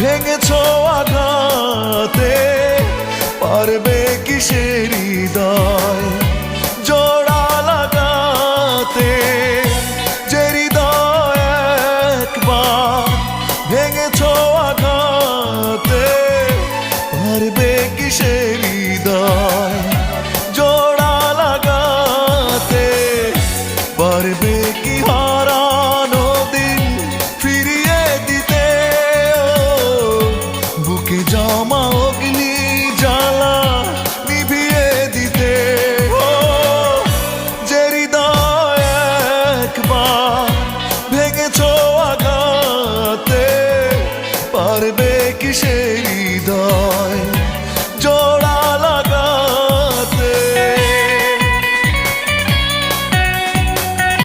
ভেঙেছ আঘাতে পারবে কিসের হৃদয়? জোড়া লাগাতে যে হৃদয় একবার ভেঙেছ আঘাত অগ্নি জ্বালা নিভিয়ে দিতে। ও যে হৃদয় একবার ভেঙেছ আঘাতে পারবে কি সে হৃদয়?